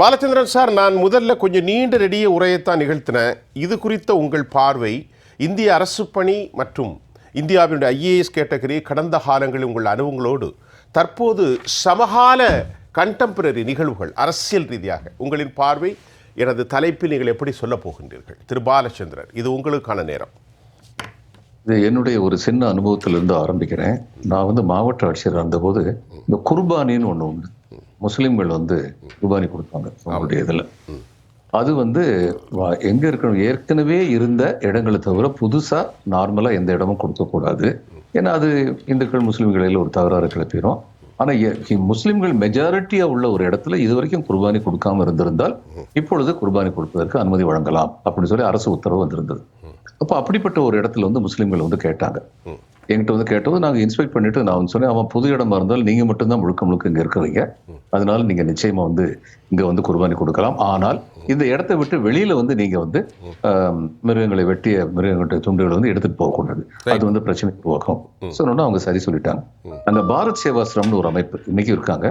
Balachandran sir நான் முதல்ல கொஞ்சம் நீண்ட நெடிய உரையைத்தான் நிகழ்த்தினேன். இது குறித்த உங்கள் பார்வை இந்திய அரசு பணி மற்றும் இந்தியாவினுடைய ஐஏஎஸ் கேட்டகரி கடந்த காலங்களில் உங்கள் அனுபவங்களோடு தற்போது சமகால கண்டெம்பரரி நிகழ்வுகள் அரசியல் ரீதியாக உங்களின் பார்வை எனது தலைப்பில் நீங்கள் எப்படி சொல்லப் போகின்றீர்கள்? திரு. பாலச்சந்திரன் இது உங்களுக்கான நேரம். இது என்னுடைய ஒரு சின்ன அனுபவத்திலிருந்து ஆரம்பிக்கிறேன். நான் வந்து மாவட்ட ஆட்சியர் இருந்தபோது இந்த குர்பானின்னு ஒன்று உண்டு. முஸ்லிம்கள் வந்து குர்பானி கொடுப்பாங்க அவங்களுடைய இதுல. அது வந்து எங்க இருக்கணும்? ஏற்கனவே இருந்த இடங்களை தவிர புதுசா நார்மலா எந்த இடமும் கொடுக்கக்கூடாது. ஏன்னா அது இந்துக்கள் முஸ்லிம்களில் ஒரு தகராறு கிளப்பிடும் ஆனா எ- முஸ்லிம்கள் மெஜாரிட்டியா உள்ள ஒரு இடத்துல இது வரைக்கும் குர்பானி கொடுக்காம இருந்திருந்தால் இப்பொழுது குர்பானி கொடுப்பதற்கு அனுமதி வழங்கலாம் அப்படின்னு சொல்லி அரசு உத்தரவு வந்திருந்தது. அப்போ அப்படிப்பட்ட ஒரு இடத்துல வந்து முஸ்லிம்கள் வந்து கேட்டாங்க. என்கிட்ட வந்து கேட்டது நாங்க இன்ஸ்பெக்ட் பண்ணிட்டு நான் வந்து சொன்னேன் அவன் புது இடமா இருந்தால் நீங்க மட்டும்தான் முழுக்க முழுக்க இங்க இருக்கிறீங்க. அதனால நீங்க நிச்சயமா வந்து இங்க வந்து குர்பானி கொடுக்கலாம். ஆனால் இந்த இடத்தை விட்டு வெளியில வந்து நீங்க வந்து மிருகங்களை வெட்டிய மிருகங்களுடைய துண்டுகளை வந்து எடுத்துட்டு போகக்கூடாது. அது வந்து பிரச்சனை உருவாக்கும். சொன்னோன்னா அவங்க சரி சொல்லிட்டாங்க. அந்த பாரத் சேவாசிரம்னு ஒரு அமைப்பு இன்னைக்கு இருக்காங்க.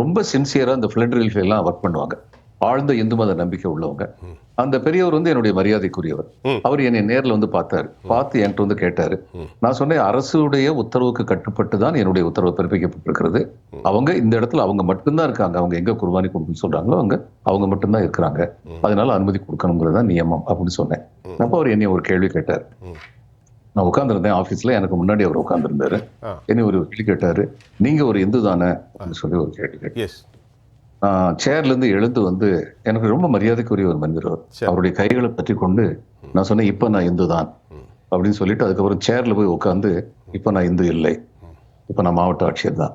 ரொம்ப சின்சியரா இந்த ஃபிளட் ரிலீஃப் எல்லாம் ஒர்க் பண்ணுவாங்க. ஆழ்ந்த இந்து மத நம்பிக்கை உள்ளவங்க. அந்த பெரியவர் வந்து என்னுடைய மரியாதைக்குரியவர். அவர் என்னை நேர்ல வந்து பார்த்தாரு. பார்த்து என்கிட்ட வந்து கேட்டாரு. நான் சொன்னேன் அரசுடைய உத்தரவுக்கு கட்டுப்பட்டு தான் என்னுடைய உத்தரவு பிறப்பிக்கப்பட்டிருக்கிறது. அவங்க இந்த இடத்துல அவங்க மட்டும்தான் இருக்காங்க. அவங்க எங்க குர்பானி கொடுக்கணும்னு சொல்றாங்களோ அவங்க அவங்க மட்டும்தான் இருக்கிறாங்க. அதனால அனுமதி கொடுக்கணுங்கிறது தான் நியமம் அப்படின்னு சொன்னேன். அப்போ அவர் என்னை ஒரு கேள்வி கேட்டார். நான் உட்கார்ந்திருந்தேன் ஆபீஸ்ல. எனக்கு முன்னாடி அவர் உட்கார்ந்திருந்தாரு. ஆ. என்னை ஒரு கேள்வி கேட்டாரு. நீங்க ஒரு இந்து தானே அப்படின்னு சொல்லி ஒரு கேள்வி கேட்டார். எஸ் சேர்ல இருந்து எழுந்து வந்து எனக்கு ரொம்ப மரியாதைக்குரிய ஒரு மனிதர். அவருடைய கைகளை பற்றி கொண்டு நான் சொன்னேன் இப்ப நான் இந்து தான் அப்படின்னு சொல்லிட்டு அதுக்கப்புறம் சேர்ல போய் உட்காந்து இப்ப நான் இந்து இல்லை. இப்ப நான் மாவட்ட ஆட்சியர் தான்.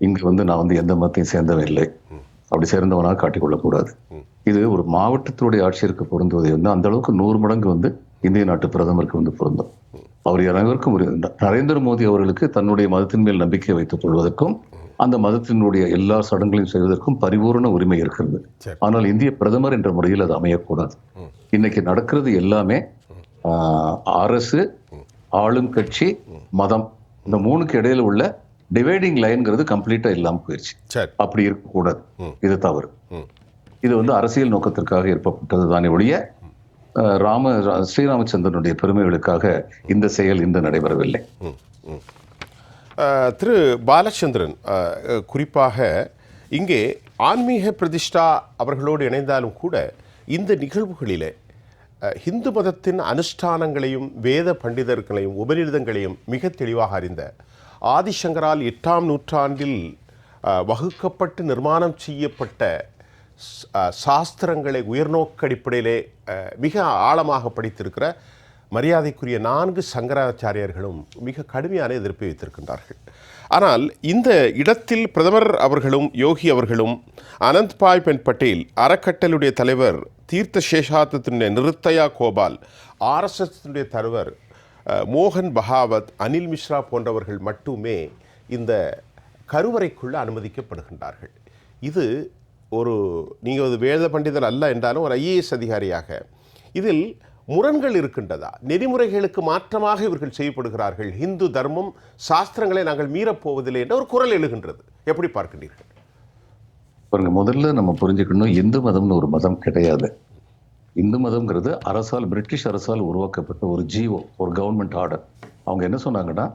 இங்க வந்து நான் வந்து எந்த மதத்தையும் சேர்ந்தவன் இல்லை. அப்படி சேர்ந்தவனாக காட்டிக்கொள்ளக்கூடாது. இது ஒரு மாவட்டத்தினுடைய ஆட்சியருக்கு பொருந்துவதை வந்து அந்த அளவுக்கு நூறு மடங்கு வந்து இந்திய நாட்டு பிரதமருக்கு வந்து பொருந்தும். அவர் அனைவருக்கும் நரேந்திர மோடி அவர்களுக்கு தன்னுடைய மதத்தின் மேல் நம்பிக்கை வைத்துக் கொள்வதற்கும் அந்த மதத்தினுடைய எல்லா சடங்குகளையும் செய்வதற்கும் பரிபூரண உரிமை இருக்கிறது. ஆனால் இந்திய பிரதமர் என்ற முறையில் அது அமையக்கூடாது. இன்னைக்கு நடக்கிறது எல்லாமே அரசு ஆளும் கட்சி மதம். இந்த மூணுக்கு இடையில உள்ள டிவைடிங் லைன்ங்கிறது கம்ப்ளீட்டா இல்லாம போயிடுச்சு அப்படி இருக்கக்கூடாது. இது தவறு. இது வந்து அரசியல் நோக்கத்திற்காக ஏற்பட்டது தானே ஒழிய ராம ஸ்ரீராமச்சந்திரனுடைய பெருமைகளுக்காக இந்த செயல் இன்று நடைபெறவில்லை. திரு பாலச்சந்திரன் குறிப்பாக இங்கே ஆன்மீக பிரதிஷ்டா அவர்களோடு இணைந்தாலும் கூட இந்த நிகழ்வுகளிலே ஹிந்து இந்து மதத்தின் அனுஷ்டானங்களையும் வேத பண்டிதர்களையும் உபநிடதங்களையும் மிக தெளிவாக அறிந்த ஆதிசங்கரால் எட்டாம் நூற்றாண்டில் வகுக்கப்பட்டு நிர்மாணம் செய்யப்பட்ட சாஸ்திரங்களை உயர்நோக்கடிப்படையிலே மிக ஆழமாக படித்திருக்கிற மரியாதைக்குரிய நான்கு சங்கராச்சாரியர்களும் மிக கடுமையான எதிர்ப்பை வைத்திருக்கின்றார்கள். ஆனால் இந்த இடத்தில் பிரதமர் அவர்களும் யோகி அவர்களும் அனந்த்பாய் பென் பட்டேல் அறக்கட்டளுடைய தலைவர் தீர்த்த சேஷாத்தினுடைய நிருத்தயா கோபால் ஆர்எஸ்எஸ்னுடைய தலைவர் மோகன் பகாவத் அனில் மிஸ்ரா போன்றவர்கள் மட்டுமே இந்த கருவறைக்குள்ளே அனுமதிக்கப்படுகின்றார்கள். இது ஒரு நீங்கள் ஒரு வேத பண்டிதர் அல்ல என்றாலும் ஒரு ஐஏஎஸ் அதிகாரியாக இதில் முரண்கள் இருக்கின்றதா? நெறிமுறைகளுக்கு மாற்றமாக இவர்கள் செய்யப்படுகிறார்கள். இந்து தர்மம் சாஸ்திரங்களை நாங்கள் மீறப்போவதில்லை என்ற ஒரு குரல் எழுகின்றது. எப்படி பார்க்கின்றீர்கள்? பாருங்க முதல்ல நம்ம புரிஞ்சுக்கணும் இந்து மதம்னு ஒரு மதம் கிடையாது. இந்து மதம்ங்கிறது அரசால் பிரிட்டிஷ் அரசால் உருவாக்கப்பட்ட ஒரு ஜீவோ ஒரு கவர்மெண்ட் ஆர்டர் அவங்க என்ன சொன்னாங்கன்னா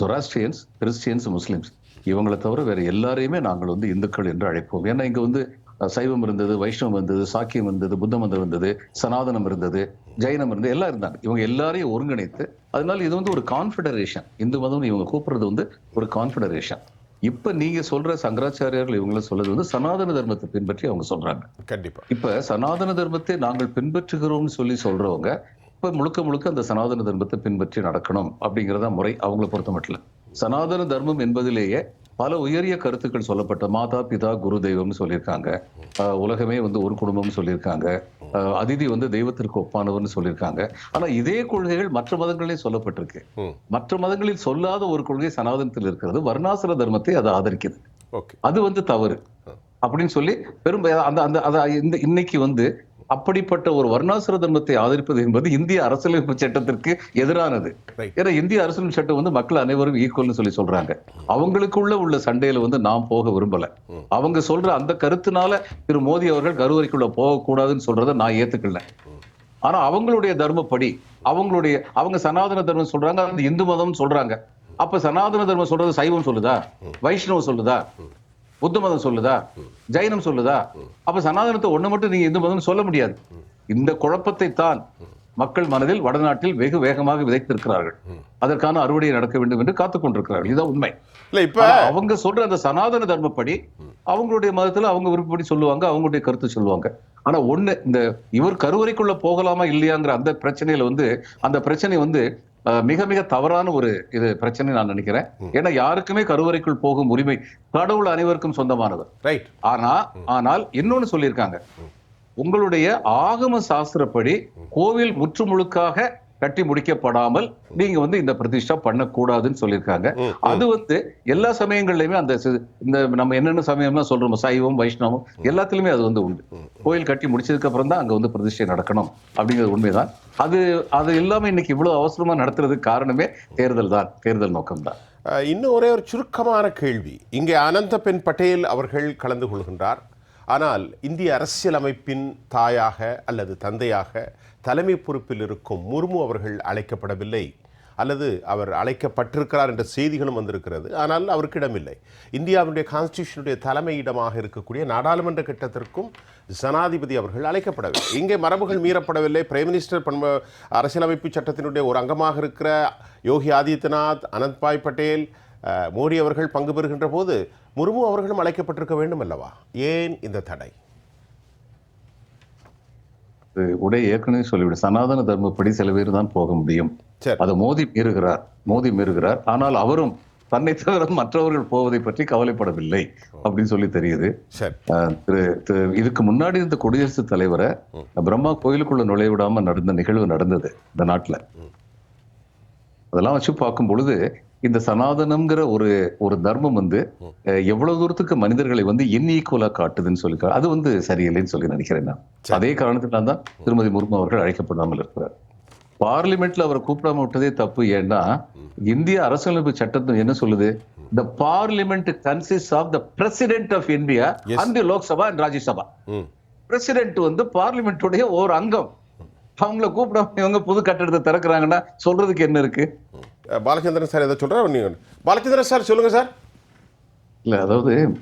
சொராஸ்ட்ரியன்ஸ் கிறிஸ்டியன்ஸ் முஸ்லீம்ஸ் இவங்களை தவிர வேற எல்லாரையுமே நாங்கள் வந்து இந்துக்கள் என்று அழைப்போம். ஏன்னா இங்கே வந்து சைவம் இருந்தது வைஷ்ணவம் இருந்தது சாக்கியம் இருந்தது புத்த மதம் இருந்தது சனாதனம் இருந்தது ஜெயினம் இருந்தது எல்லாம் இருந்தாங்க. இவங்க எல்லாரையும் ஒருங்கிணைத்து அதனால இது வந்து ஒரு கான்ஃபெடரேஷன் இந்து மதம் இவங்க கூப்பிடுறது வந்து ஒரு கான்ஃபெடரேஷன் இப்ப நீங்க சொல்ற சங்கராச்சாரியார்கள் இவங்கள சொல்றது வந்து சனாதன தர்மத்தை பின்பற்றி அவங்க சொல்றாங்க. கண்டிப்பா. இப்ப சனாதன தர்மத்தை நாங்கள் பின்பற்றுகிறோம்னு சொல்லி சொல்றவங்க இப்ப முழுக்க முழுக்க அந்த சனாதன தர்மத்தை பின்பற்றி நடக்கணும் அப்படிங்கறத முறை அவங்கள பொறுத்த மட்டும் சனாதன தர்மம் என்பதிலேயே பல உயரிய கருத்துக்கள் சொல்லப்பட்ட மாதா பிதா குரு தெய்வம்னு சொல்லியிருக்காங்க. உலகமே வந்து ஒரு குடும்பம்னு சொல்லியிருக்காங்க. அதிதி வந்து தெய்வத்திற்கு ஒப்பானவர்னு சொல்லியிருக்காங்க. ஆனா இதே கொள்கைகள் மற்ற மதங்களிலும் சொல்லப்பட்டிருக்கு. மற்ற மதங்களில் சொல்லாத ஒரு கொள்கை சனாதனத்தில் இருக்கிறது. வர்ணாசிர தர்மத்தை அது ஆதரிக்குது. அது வந்து தவறு. அப்படின்னு சொல்லி பெரும் அந்த அந்த இந்த இன்னைக்கு வந்து அப்படிப்பட்ட ஒரு வர்ணாசிர தர்மத்தை ஆதரிப்பது என்பது இந்திய அரசியலமைப்பு சட்டத்திற்கு எதிரானது. ஏன்னா இந்திய அரசியலமைப்பு சட்டம் வந்து மக்கள் அனைவரும் ஈக்குவல்னு சொல்லி சொல்றாங்க. அவங்களுக்குள்ள உள்ள சண்டையில வந்து நாம் போக விரும்பல. அவங்க சொல்ற அந்த கருத்துனால திரு மோடி அவர்கள் கருவறைக்குள்ள போகக்கூடாதுன்னு சொல்றதை நான் ஏத்துக்கல. ஆனா அவங்களுடைய தர்மப்படி அவங்களுடைய அவங்க சனாதன தர்மம் சொல்றாங்க அது இந்து மதம் சொல்றாங்க. அப்ப சனாதன தர்மம் சொல்றது சைவம் சொல்லுதா? வைஷ்ணவம் சொல்லுதா? புத்த மதம் சொல்லுதா ஜைனம் சொல்லுதா? அப்ப சனாதனத்தை ஒண்ணு மட்டும் நீங்க இந்து மதம் சொல்ல முடியாது. இந்த குழப்பத்தை தான் மக்கள் மனதில் வடநாட்டில் வெகு வேகமாக விதைத்திருக்கிறார்கள். அதற்கான அறுவடை நடக்க வேண்டும் என்று காத்துக் கொண்டிருக்கிறார்கள். இதுதான் உண்மை. இல்ல இப்ப அவங்க சொல்ற அந்த சனாதன தர்மப்படி அவங்களுடைய மதத்துல அவங்க விருப்பப்படி சொல்லுவாங்க அவங்களுடைய கருத்து சொல்லுவாங்க. ஆனா ஒண்ணு இந்த இவர் கருவறைக்குள்ள போகலாமா இல்லையாங்கிற அந்த பிரச்சனையில வந்து அந்த பிரச்சனை வந்து மிக மிக தவறான ஒரு இது பிரச்சனை நான் நினைக்கிறேன். ஏன்னா யாருக்குமே கருவறைக்குள் போகும் உரிமை கடவுள் அனைவருக்கும் சொந்தமானது ரைட் ஆனா ஆனால் இன்னொன்னு சொல்லியிருக்காங்க. உங்களுடைய ஆகம சாஸ்திரப்படி கோவில் முற்று முழுக்காக கட்டி முடிக்கப்படாமல் நீங்க வந்து இந்த பிரதிஷ்டா பண்ணக்கூடாதுன்னு சொல்லியிருக்காங்க. அது வந்து எல்லா சமயங்கள்லயுமே அந்த இந்த நம்ம என்னென்ன சமயம்லாம் சொல்றோம் சைவம் வைஷ்ணவம் எல்லாத்துலயுமே அது வந்து உண்டு. கோயில் கட்டி முடிச்சதுக்கு அப்புறம் தான் அங்க வந்து பிரதிஷ்டை நடக்கணும் அப்படிங்கிறது உண்மைதான். அது அது எல்லாமே இன்னைக்கு இவ்வளவு அவசரமா நடத்துறதுக்கு காரணமே தேர்தல் தான் தேர்தல் நோக்கம் தான். இன்னும் ஒரே ஒரு சுருக்கமான கேள்வி. இங்கே அனந்த பென் பட்டேல் அவர்கள் கலந்து கொள்கின்றார். ஆனால் இந்திய அரசியலமைப்பின் தாயாக அல்லது தந்தையாக தலைமை பொறுப்பில் இருக்கும் முர்மு அவர்கள் அழைக்கப்படவில்லை. அல்லது அவர் அழைக்கப்பட்டிருக்கிறார் என்ற செய்திகளும் வந்திருக்கிறது. ஆனால் அவருக்கு இடமில்லை. இந்தியாவுடைய கான்ஸ்டியூஷனுடைய தலைமையிடமாக இருக்கக்கூடிய நாடாளுமன்ற கட்டத்திற்கும் ஜனாதிபதி அவர்கள் அழைக்கப்படவில்லை. இங்கே மரபுகள் மீறப்படவில்லை. பிரைம் மினிஸ்டர் பண்பு அரசியலமைப்பு சட்டத்தினுடைய ஒரு அங்கமாக இருக்கிற யோகி ஆதித்யநாத் அனந்த்பாய் பட்டேல் மோடி அவர்கள் பங்கு பெறுகின்ற போது முர்மு அவர்களும் அழைக்கப்பட்டிருக்க வேண்டும் அல்லவா ஏன் இந்த தடை? இது உடை ஏற்கனவே சொல்லிவிடு. சனாதன தர்மப்படி சில பேர் தான் போக முடியும். அதை மோதி மீறுகிறார். மோதி மீறுகிறார். ஆனால் அவரும் தன்னை தவிர மற்றவர்கள் போவதை பற்றி கவலைப்படவில்லை அப்படின்னு சொல்லி தெரியுது. இதுக்கு முன்னாடி இருந்த குடியரசுத் தலைவரை பிரம்மா கோயிலுக்குள்ள நுழைய விடாம நடந்த நிகழ்வு நடந்தது இந்த நாட்டுல. அதெல்லாம் வச்சு பார்க்கும் பொழுது இந்த சனாதனம்ங்கிற ஒரு ஒரு தர்மம் வந்து எவ்வளவு தூரத்துக்கு மனிதர்களை வந்து இன்ஈக்குவலா காட்டுதுன்னு சொல்லி அது வந்து சரியில்லைன்னு சொல்லி நினைக்கிறேன் நான். அதே காரணத்தினால தான் திருமதி முர்மு அவர்கள் அழைக்கப்படாமல் இருக்கிறார். பார்லிமெண்ட்ல அவரை கூப்பிடாம விட்டதே தப்பு. ஏன்னா இந்திய அரசியலமைப்பு சட்டத்தை என்ன சொல்லுது? The parliament consist of the president of India. And Lok Sabha and Rajya Sabha president வந்து பார்லிமெண்ட்டுடைய ஒரு அங்கம். அவங்கள கூப்பிடாம இவங்க புது கட்டடத்தை திறக்கிறாங்கன்னா சொல்றதுக்கு என்ன இருக்கு? பாலச்சந்திரன் சார் எதை சொல்கிறார் நீங்கள் பாலச்சந்திரன் சார் சொல்லுங்கள் சார். இல்ல அதாவது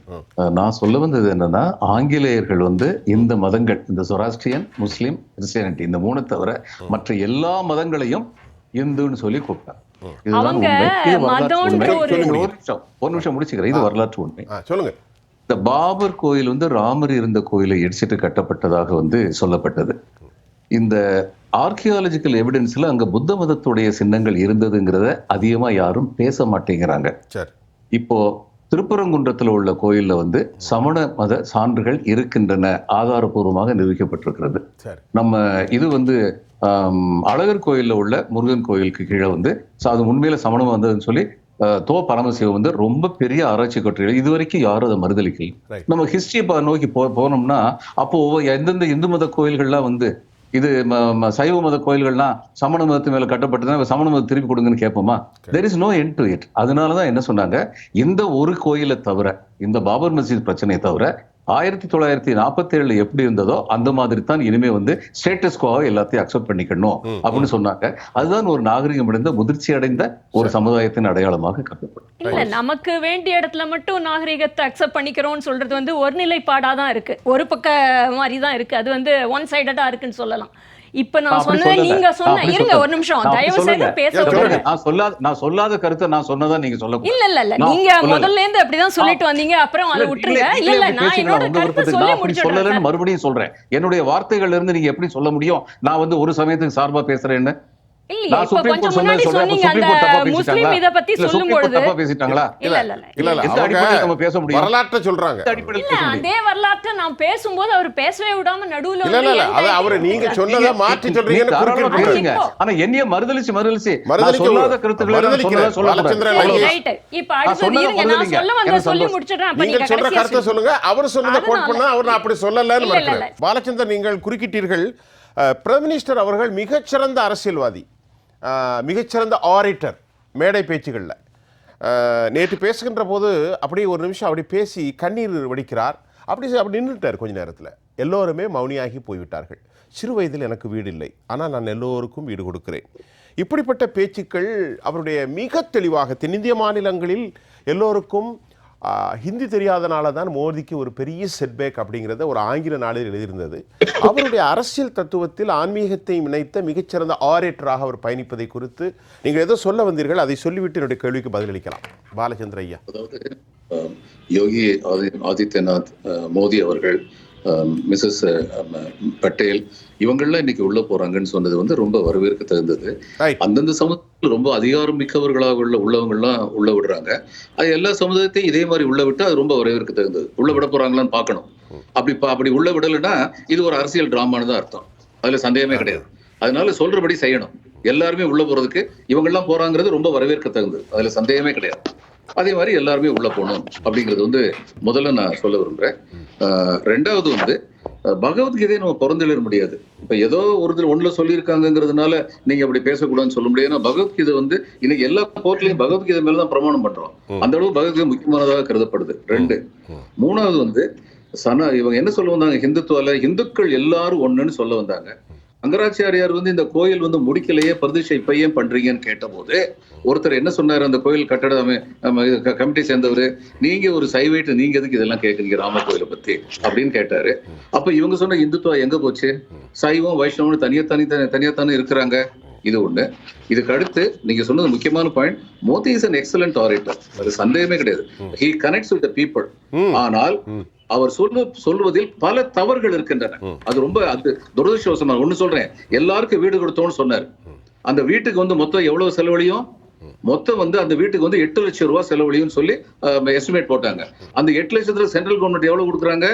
நான் சொல்ல வந்தது என்னன்னா ஆங்கிலேயர்கள் வந்து இந்த மதங்கள் இந்த சொராஸ்ட்ரியன் முஸ்லீம் கிறிஸ்டியானிட்டி இந்த மூணு தவிர மற்ற எல்லா மதங்களையும் இந்துன்னு சொல்லி கூப்பிட்டாங்க. இதுதான். ஒரு- நிமிஷம் முடிச்சுக்கிறேன். இது வரலாற்று உண்மை. ஆ சொல்லுங்கள் இந்த பாபர் கோயில் வந்து ராமர் இருந்த கோயிலை இடிச்சிட்டு கட்டப்பட்டதாக வந்து சொல்லப்பட்டது. இந்த ஆர்கியாலஜிக்கல் எவிடன்ஸ்ல அங்க புத்த மதத்துடைய சின்னங்கள் இருந்ததுங்கிறத அதிகமா யாரும் பேச மாட்டேங்கிறாங்க. இப்போ திருப்பரங்குன்றத்துல உள்ள கோயில்ல வந்து சமண மத சான்றுகள் இருக்கின்றன ஆதாரபூர்வமாக நிரூபிக்கப்பட்டிருக்கிறது. நம்ம இது வந்து அழகர் கோயில்ல உள்ள முருகன் கோயிலுக்கு கீழே வந்து அது உண்மையில சமணம் வந்ததுன்னு சொல்லி தோ பரமசிவம் வந்து ரொம்ப பெரிய ஆராய்ச்சி கட்டுரைகள் இது வரைக்கும் யாரும் அதை மறுதளிக்கல. நம்ம ஹிஸ்டரி நோக்கி போ போனோம்னா அப்போ எந்தெந்த இந்து மத கோயில்கள்லாம் வந்து இது சைவ மத கோயில்கள்லாம் சமண மதத்து மேல கட்டப்பட்டதுன்னா சமண மதம் திருப்பி கொடுங்கன்னு கேட்போமா? There is no end to it அதனாலதான் என்ன சொன்னாங்க? இந்த ஒரு கோயிலை தவிர இந்த பாபர் மஸ்ஜித் பிரச்சனையை தவிர ஆயிரத்தி தொள்ளாயிரத்தி நாற்பத்தி ஏழுல எப்படி இருந்ததோ அந்த மாதிரி தான் இனிமே வந்து ஸ்டேட்டஸ் கோவை எல்லாத்தையும் அக்செப்ட் பண்ணிக்கணும் அப்படின்னு சொன்னாங்க. அதுதான் ஒரு நாகரிகம் அடைந்த முதிர்ச்சி அடைந்த ஒரு சமுதாயத்தின் அடையாளமாக கருதப்படும். இல்ல நமக்கு வேண்டிய இடத்துல மட்டும் நாகரிகத்தை அக்செப்ட் பண்ணிக்கிறோம்னு சொல்றது வந்து ஒரு நிலைப்பாடா தான் இருக்கு. ஒரு பக்க மாதிரி தான் இருக்கு. அது வந்து ஒன் சைடடா இருக்குன்னு சொல்லலாம். இப்ப நான் சொன்னது. நீங்க சொன்ன இருங்க. ஒரு நிமிஷம் தயவு செய்து. பேச. நான் சொல்லாத நான் சொல்லாத கருத்தை நான் சொன்னதா நீங்க சொல்ல இல்ல இல்ல இல்ல நீங்க. முதல்ல இருந்து அப்படிதான் சொல்லிட்டு வந்தீங்க அப்புறம் அதை விட்டுருங்க இல்ல நான் என்னோட கருத்து. சொல்லி முடிச்சிடுறேன். மறுபடியும் சொல்றேன் என்னுடைய வார்த்தைகள்ல இருந்து நீங்க எப்படி சொல்ல முடியும் நான் வந்து ஒரு சமயத்துக்கு சார்பா பேசுறேன்னு இல்லையே, நான் இப்ப சுப்ரீம் கொஞ்சம் கோர்ட் சொன்னதை முன்னாடி சொல்றேன். அப்ப சொன்னீங்க, சுப்ரீம் கோர்ட் அந்த தப்பா முஸ்லீம் பேசிட்டாங்களா? இதை பத்தி இல்ல, சொல்லும் சுப்ரீம் கோர்ட் பொழுது- தப்பா பேசிட்டாங்களா? இல்ல இல்ல இல்ல. இல்ல இல்ல எந்த அவங்க அடிப்படையில் நம்ம பேச முடியும்? வரலாற்றை சொல்றாங்க. இல்ல? அதே வரலாற்றை நான் பேசும்போது அவர் பேசவே விடாம நடுவுல இல்ல இல்ல அது அவரு நீங்க சொன்னதை மாற்றி சொல்றீங்கன்னு குறுக்கிட்டு. போறாரு. ஆனா என்னைய மறுதலிச்சு மறுதலிச்சு. சொல்லாத கருத்துக்களை பாலச்சந்திரன். ரைட் இப்ப இருங்க நான் சொல்ல வந்த சொல்லி. முடிச்சிடுறேன். அப்ப நீங்க சொல்ற கருத்தை சொல்லுங்க. அவர் சொன்னதை கோட் பண்ணா அவர் அப்படி சொல்லலன்னு இல்ல, இல்ல, மறுக்கிறேன். பாலச்சந்தர் நீங்கள் குறுக்கிட்டீர்கள். பிரைம் மினிஸ்டர் அவர்கள் மிகச்சிறந்த அரசியல்வாதி மிகச்சிறந்த ஆரிட்டர் மேடை பேச்சுகளில். நேற்று பேசுகின்ற போது அப்படியே ஒரு நிமிஷம் அப்படி பேசி கண்ணீர் வடிக்கிறார். அப்படி அப்படி நின்றுட்டார் கொஞ்ச நேரத்தில். எல்லோருமே மௌனியாகி போய்விட்டார்கள். சிறு வயதில் எனக்கு வீடு இல்லை. ஆனால் நான் எல்லோருக்கும் வீடு கொடுக்கிறேன். இப்படிப்பட்ட பேச்சுக்கள் அவருடைய மிக தெளிவாக தென்னிந்திய மாநிலங்களில் எல்லோருக்கும் ஹிந்தி தெரியாதனால தான் மோடிக்கு ஒரு பெரிய செட்பேக் அப்படிங்கிறத ஒரு ஆங்கில நாளில் எழுதியிருந்தது. அவருடைய அரசியல் தத்துவத்தில் ஆன்மீகத்தை இணைத்த மிகச்சிறந்த ஆரேட்டராக அவர் பயணிப்பதை குறித்து நீங்கள் ஏதோ சொல்ல வந்தீர்கள் அதை சொல்லிவிட்டு என்னுடைய கேள்விக்கு பதிலளிக்கலாம். பாலச்சந்திர ஐயா. அதாவது யோகி ஆதித்யநாத் மோடி அவர்கள் மிஸ்ஸஸ் பட்டேல் இவங்கெல்லாம் இன்னைக்கு உள்ள போறாங்கன்னு சொன்னது வந்து ரொம்ப வரவேற்க தகுந்தது. அந்தந்த சமுதாயத்தில் ரொம்ப அதிகாரம் மிக்கவர்களாக உள்ள உள்ளவங்கெல்லாம் உள்ள விடுறாங்க. அது எல்லா சமுதாயத்தையும் இதே மாதிரி உள்ள விட்டா அது ரொம்ப வரவேற்க தகுந்தது. உள்ள விட போறாங்களான்னு பார்க்கணும். அப்படி அப்படி உள்ள விடலைன்னா இது ஒரு அரசியல் டிராமான்னு தான் அர்த்தம். அதுல சந்தேகமே கிடையாது. அதனால சொல்றபடி செய்யணும். எல்லாருமே உள்ள போறதுக்கு இவங்கெல்லாம் போறாங்கிறது ரொம்ப வரவேற்க தகுந்தது. அதுல சந்தேகமே கிடையாது. அதே மாதிரி எல்லாருமே உள்ள போகணும் அப்படிங்கிறது வந்து முதல்ல நான் சொல்ல விரும்புறேன். ஆஹ் ரெண்டாவது வந்து பகவத்கீதையை நம்ம பிறந்தெழுத முடியாது. இப்ப ஏதோ ஒரு ஒண்ணுல சொல்லியிருக்காங்கிறதுனால நீங்க அப்படி பேசக்கூடாதுன்னு சொல்ல முடியாது. ஏன்னா பகவத்கீதை வந்து இன்னைக்கு எல்லா கோர்ட்லயும் பகவத்கீதை மேல தான் பிரமாணம் பண்றோம். அந்த அளவு பகவத்கீதை முக்கியமானதாக கருதப்படுது. ரெண்டு. மூணாவது வந்து சன இவங்க என்ன சொல்ல வந்தாங்க? ஹிந்துத்துவால இந்துக்கள் எல்லாரும் ஒண்ணுன்னு சொல்ல வந்தாங்க. அங்கராச்சாரியார் வந்து இந்த கோயில் வந்து முடிக்கலையே பிரதிஷ்டை இப்ப ஏன் பண்றீங்கன்னு கேட்டபோது ஒருத்தர் என்ன சொன்னாரு? அந்த கோயில் கட்டட கமிட்டி சேர்ந்தவர் நீங்க ஒரு சைவைட்டு நீங்க எதுக்கு இதெல்லாம் கேக்குறீங்க ராம கோயிலை பத்தி? அப்படின்னு கேட்டாரு. அப்ப இவங்க சொன்ன இந்துத்துவா எங்க போச்சு? சைவம் வைஷ்ணவம் தனியா தனி தனியா தானே இருக்கிறாங்க. இது ஒண்ணு. இதுக்கு அடுத்து நீங்க சொன்னது முக்கியமான point Modi is an excellent orator அது சந்தேகமே கிடையாது. ஹி கனெக்ட்ஸ் வித் பீப்புள் ஆனால் அவர் சொல்ல சொல்வதில் பல தவறுகள் இருக்கின்றன. அது ரொம்ப அது துரதிருஷ்டவசமா ஒண்ணு சொல்றேன். எல்லாருக்கும் வீடு கொடுத்தோம்னு சொன்னார். அந்த வீட்டுக்கு வந்து மொத்தம் எவ்வளவு செலவழியும்? மொத்தம் வந்து அந்த வீட்டுக்கு வந்து எட்டு லட்சம் ரூபாய் செலவழியும் சொல்லி எஸ்டிமேட் போட்டாங்க. அந்த எட்டு லட்சத்துல சென்ட்ரல் கவர்மெண்ட் எவ்வளவு கொடுக்குறாங்க?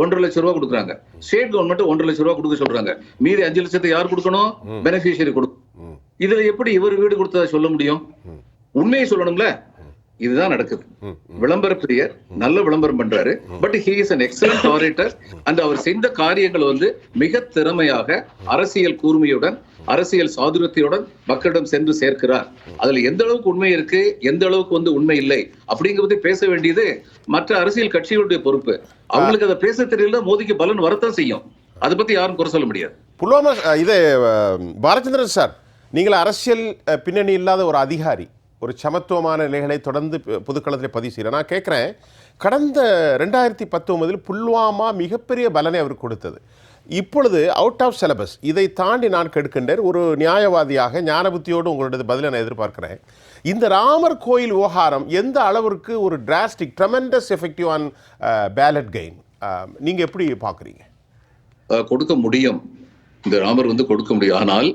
ஒன்றரை லட்சம் ரூபாய் கொடுக்குறாங்க. ஸ்டேட் கவர்மெண்ட் ஒன்றரை லட்சம் ரூபாய் கொடுக்க சொல்றாங்க. மீதி அஞ்சு லட்சத்தை யார் கொடுக்கணும்? பெனிஃபிஷியரி கொடுக்கணும். இதுல எப்படி இவர் வீடு கொடுத்ததா சொல்ல முடியும்? உண்மையை சொல்லணும்ல? இதுதான் நடக்குது. விளம்பர பிரியர் நல்ல விளம்பரம் பண்றாரு. But he is an excellent orator and அவர் செய்த காரியங்கள் வந்து மிக திறமையாக அரசியல் கூர்மையுடன் அரசியல் சாதுரியத்தையுடன் மக்களிடம் சென்று சேர்க்கிறார். அதுல எந்த அளவுக்கு உண்மை இருக்கு எந்த அளவுக்கு வந்து உண்மை இல்லை அப்படிங்கறதை பேச வேண்டியது மற்ற அரசியல் கட்சிகளுடைய பொறுப்பு. அவங்களுக்கு அதை பேச தெரியல மோதிக்கு பலன் வரத்தான் செய்யும். அதை பத்தி யாரும் குறை சொல்ல முடியாது. புல்வாமா அஹ், இது பாலச்சந்திரன் சார் நீங்கள் அரசியல் பின்னணி இல்லாத ஒரு அதிகாரி. ஒரு சமத்துவமான நிலைகளை தொடர்ந்து பொதுக்களத்தில் பதிவு செய்கிறேன் நான் கேட்குறேன் கடந்த ரெண்டாயிரத்தி பத்தொன்பதில் புல்வாமா மிகப்பெரிய பலனை அவர் கொடுத்தது. இப்பொழுது அவுட் ஆஃப் சிலபஸ் இதை தாண்டி நான் கெடுக்கின்றேன். ஒரு நியாயவாதியாக ஞானபுத்தியோடு உங்களுடைய உங்களோட பதிலை நான் எதிர்பார்க்கிறேன். இந்த ராமர் கோயில் விவகாரம் எந்த அளவிற்கு ஒரு drastic tremendous effective on ballot gain நீங்கள் எப்படி பார்க்குறீங்க? கொடுக்க முடியும். இந்த ராமர் வந்து கொடுக்க முடியும். ஆனால்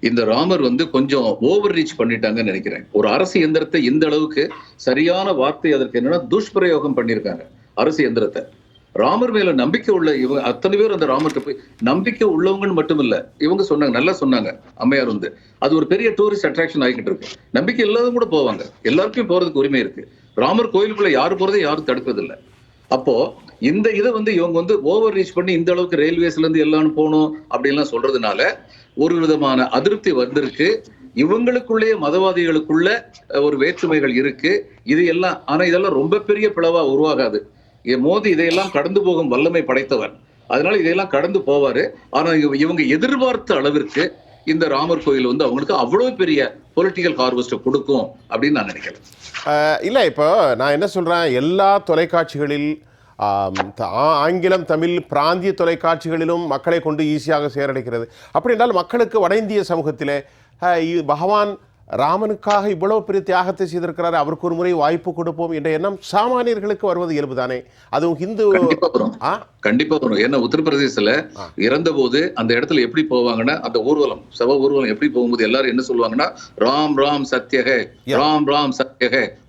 இந்த ராமர் வந்து கொஞ்சம் ஓவர் ரீச் பண்ணிட்டாங்கன்னு நினைக்கிறேன். ஒரு அரசு எந்திரத்தை இந்த அளவுக்கு சரியான வார்த்தை அதற்கு என்னன்னா துஷ்பிரயோகம் பண்ணியிருக்காங்க அரசு எந்திரத்தை ராமர் மேல நம்பிக்கை உள்ள இவங்க அத்தனை பேர் அந்த ராமர்கிட்ட போய் நம்பிக்கை உள்ளவங்கன்னு மட்டும் இல்ல இவங்க சொன்னாங்க நல்லா சொன்னாங்க அம்மையார் வந்து. அது ஒரு பெரிய டூரிஸ்ட் அட்ராக்ஷன் ஆகிட்டு இருக்கு. நம்பிக்கை இல்லாதவங்க கூட போவாங்க. எல்லாருக்கும் போறதுக்கு உரிமை இருக்கு. ராமர் கோயிலுக்குள்ள யாரு போறதை யாரும் தடுக்கிறது இல்லை அப்போ இந்த இதை வந்து இவங்க வந்து ஓவர் ரீச் பண்ணி இந்த அளவுக்கு ரயில்வேஸ்ல இருந்து எல்லாம் போகணும் அப்படின்லாம் சொல்றதுனால ஒரு விதமான அதிருப்தி வந்திருக்கு. இவங்களுக்குள்ளேயே மதவாதிகளுக்குள்ள ஒரு வேற்றுமைகள் இருக்கு. இது எல்லாம் ஆனா இதெல்லாம் ரொம்ப பெரிய பிளவா உருவாகாது. மோதி இதையெல்லாம் கடந்து போகும் வல்லமை படைத்தவர். அதனால இதையெல்லாம் கடந்து போவாரு. ஆனா இவ- இவங்க எதிர்பார்த்த அளவிற்கு இந்த ராமர் கோயில் வந்து அவங்களுக்கு அவ்வளவு பெரிய பொலிட்டிக்கல் ஹார்வெஸ்ட் கொடுக்கும் அப்படின்னு நான் நினைக்கிறேன். இல்லை இப்போ நான் என்ன சொல்கிறேன் எல்லா தொலைக்காட்சிகளில் ஆங்கிலம் தமிழ் பிராந்திய தொலைக்காட்சிகளிலும் மக்களை கொண்டு ஈஸியாக சேரடைக்கிறது அப்படி என்றால் மக்களுக்கு வட இந்திய சமூகத்திலே பகவான் ராமனுக்காக இவ்வளவு பெரிய தியாகத்தை செய்திருக்கிறார் அவருக்கு ஒரு முறை வாய்ப்பு கொடுப்போம் என்ற எண்ணம் சாமானியர்களுக்கு வருவது இயல்புதானே? அதுவும் ஹிந்து கண்டிப்பா வரும். ஏன்னா உத்தரப்பிரதேசத்துல இறந்த போது அந்த இடத்துல எப்படி போவாங்கன்னா அந்த ஊர்வலம் சவ ஊர்வலம் எப்படி போகும்போது எல்லாரும் என்ன சொல்லுவாங்கன்னா ராம் ராம் சத்யகே ராம் ராம் சத்யகே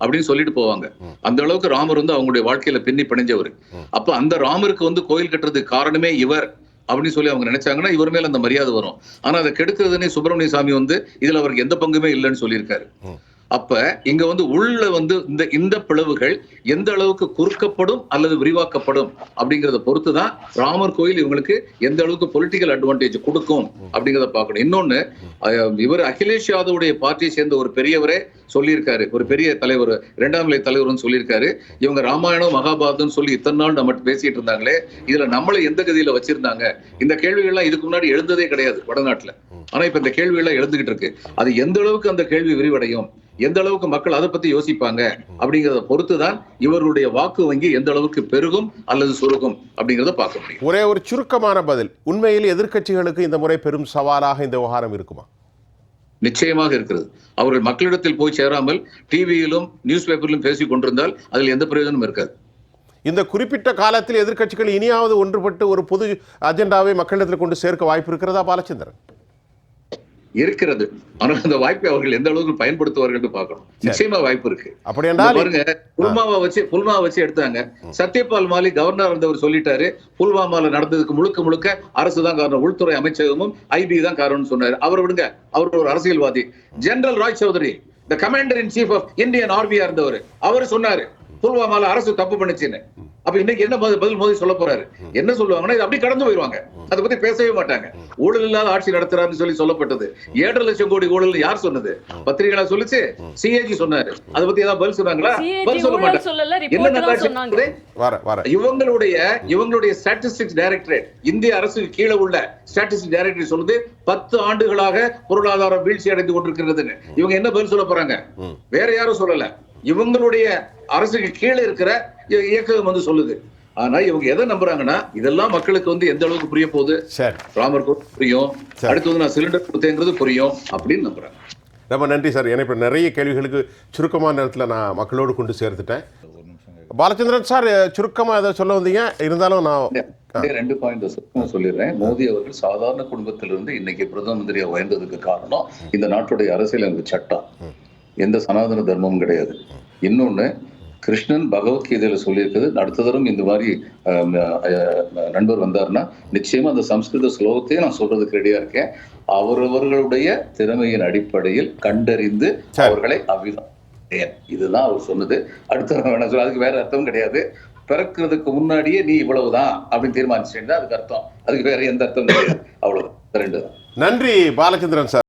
அப்படின்னு சொல்லிட்டு போவாங்க. அந்த அளவுக்கு ராமர் வந்து அவங்களுடைய வாழ்க்கையில பின்னி பிணைஞ்சவர். அப்ப அந்த ராமருக்கு வந்து கோயில் கட்டுறதுக்கு காரணமே இவர் அப்படின்னு சொல்லி அவங்க நினைச்சாங்கன்னா இவர் மேல அந்த மரியாதை வரும். ஆனா அதை கெடுக்கிறதுனே சுப்பிரமணிய சாமி வந்து இதுல அவருக்கு எந்த பங்குமே இல்லைன்னு சொல்லியிருக்காரு. அப்ப இங்க வந்து உள்ள வந்து இந்த இந்த பிளவுகள் எந்த அளவுக்கு குறுக்கப்படும் அல்லது விரிவாக்கப்படும் அப்படிங்கறத பொறுத்து தான் ராமர் கோயில் இவங்களுக்கு எந்த அளவுக்கு பொலிட்டிக்கல் அட்வான்டேஜ் கொடுக்கும் அப்படிங்கறத பார்க்கணும். இன்னொன்னு இவர் அகிலேஷ் யாதவுடைய பார்ட்டியை சேர்ந்த ஒரு பெரியவரே சொல்லியிருக்காரு. ஒரு பெரிய தலைவர் இரண்டாம் நிலை தலைவர்னு சொல்லியிருக்காரு. இவங்க ராமாயணம் மகாபாரதம் சொல்லி இத்தனை நாள் நம்ம பேசிட்டு இருந்தாங்களே இதுல நம்மளை எந்த கதியில வச்சிருந்தாங்க? இந்த கேள்விகள்லாம் இதுக்கு முன்னாடி எழுந்ததே கிடையாது வடநாட்டுல. ஆனா இப்ப இந்த கேள்வி எல்லாம் எழுந்துகிட்டு இருக்கு. அது எந்த அளவுக்கு அந்த கேள்வி விரிவடையும்? எந்த அளவுக்கு மக்கள் அதை பத்தி யோசிப்பாங்க அப்படிங்கறத பொறுத்து தான் இவர்களுடைய வாக்கு வங்கி எந்த அளவுக்கு பெருகும் அல்லது சுருகும் அப்படிங்கறத பார்க்க முடியும். ஒரே ஒரு சுருக்கமான பதில். உண்மையில் எதிர்க்கட்சிகளுக்கு இந்த முறை பெரும் சவாலாக இந்த விவகாரம் இருக்குமா? நிச்சயமாக இருக்கிறது. அவர்கள் மக்களிடத்தில் போய் சேராமல் டிவியிலும் நியூஸ் பேப்பரிலும் பேசிக் கொண்டிருந்தால் அதில் எந்த பிரயோஜனமும் இருக்காது. இந்த குறிப்பிட்ட காலத்தில் எதிர்க்கட்சிகள் இனியாவது ஒன்றுபட்டு ஒரு பொது அஜெண்டாவை மக்களிடத்தில் கொண்டு சேர்க்க வாய்ப்பு இருக்கிறதா பாலச்சந்திரன்? இருக்கிறது. ஆனால் அந்த வாய்ப்பை அவர்கள் எந்த அளவுக்கு பயன்படுத்துவார்கள் பார்க்கணும். நிச்சயமா வாய்ப்பு இருக்கு. அப்படி இங்க என்றால் பாருங்க புல்மாவை வச்சு புல்மாவை வச்சு எடுத்தாங்க. சத்யபால் மாலிக் கவர்னர் இருந்தவர் சொல்லிட்டாரு புல்வாமால நடந்ததுக்கு முழுக்க முழுக்க அரசு தான் காரணம். உள்துறை அமைச்சகமும் ஐபி தான் காரணம்னு சொன்னாரு. அவர் விடுங்க அவர் ஒரு அரசியல்வாதி. General Roy Chowdhury the commander in chief of Indian ஆர்மியா இருந்தவர். அவர் சொன்னாரு புல்வாமால அரசு தப்பு பண்ணுச்சுன்னு. அப்ப இன்னைக்கு என்ன பதில் மோதி சொல்ல போறாரு? என்ன சொல்லுவாங்கன்னா இது அப்படியே கடந்து போயிருவாங்க. அதை பத்தி பேசவே மாட்டாங்க. ஊழல் இல்லாத ஆட்சி நடத்துறாருன்னு சொல்லி சொல்லப்பட்டது. ஏழரை லட்சம் கோடி ஊழல் யார் சொன்னது? பத்திரிகைகளா சொல்லுச்சு. சிஏஜி சொன்னாரு. அதை பத்தி ஏதாவது பதில் சொன்னாங்களா? பதில் சொல்ல மாட்டாங்க. இவங்களுடைய இவங்களுடைய ஸ்டாட்டிஸ்டிக்ஸ் டைரக்டரேட் இந்திய அரசுக்கு கீழே உள்ள ஸ்டாட்டிஸ்டிக்ஸ் டைரக்டரேட் சொல்லுது பத்து ஆண்டுகளாக பொருளாதாரம் வீழ்ச்சி அடைந்து கொண்டிருக்கிறதுன்னு. இவங்க என்ன பதில் சொல்ல போறாங்க? வேற யாரும் சொல்லல. இவங்களுடைய அரசுக்கு கீழே இருக்கிற இயக்கம் வந்து சொல்லுது. ஆனா இவங்க எதை நம்புறாங்கன்னா இதெல்லாம் மக்களுக்கு வந்து எந்த அளவுக்கு புரிய போகுது? சரி. ராமர் புரியும். அடுத்து வந்து நான் சிலிண்டர் கொடுத்தேங்கிறது புரியும் அப்படின்னு நம்புறாங்க. ரொம்ப நன்றி சார். ஏன்னா இப்போ நிறைய கேள்விகளுக்கு சுருக்கமான நேரத்தில் நான் மக்களோடு கொண்டு சேர்த்துட்டேன். பாலச்சந்திரன் சார் சுருக்கமாக அதை சொல்ல வந்தீங்க? இருந்தாலும் நான் ரெண்டு பாயிண்ட் சொல்லிடுறேன். மோடி அவர்கள் சாதாரண குடும்பத்திலிருந்து இன்னைக்கு பிரதம மந்திரியா உயர்ந்ததுக்கு காரணம் இந்த நாட்டுடைய அரசியலமைப்பு சட்டம். எந்த சனாதன தர்மமும் கிடையாது. இன்னொன்னு கிருஷ்ணன் பகவத்கீதையில சொல்லியிருக்குது அடுத்த தரம் இந்த மாதிரி நண்பர் வந்தாருன்னா நிச்சயமா அந்த சம்ஸ்கிருத ஸ்லோகத்தையும் நான் சொல்றதுக்கு ரெடியா இருக்கேன். அவரவர்களுடைய திறமையின் அடிப்படையில் கண்டறிந்து அவர்களை அவ்விதம் ஏன் இதுதான் அவர் சொன்னது. அடுத்த வேணா சொல்ல அதுக்கு வேற அர்த்தம் கிடையாது. பிறக்கிறதுக்கு முன்னாடியே நீ இவ்வளவுதான் அப்படின்னு தீர்மானிச்சுட்டா அதுக்கு அர்த்தம். அதுக்கு வேற எந்த அர்த்தம் கிடையாது. அவ்வளவுதான். இந்த ரெண்டு நன்றி பாலச்சந்திரன் சார்.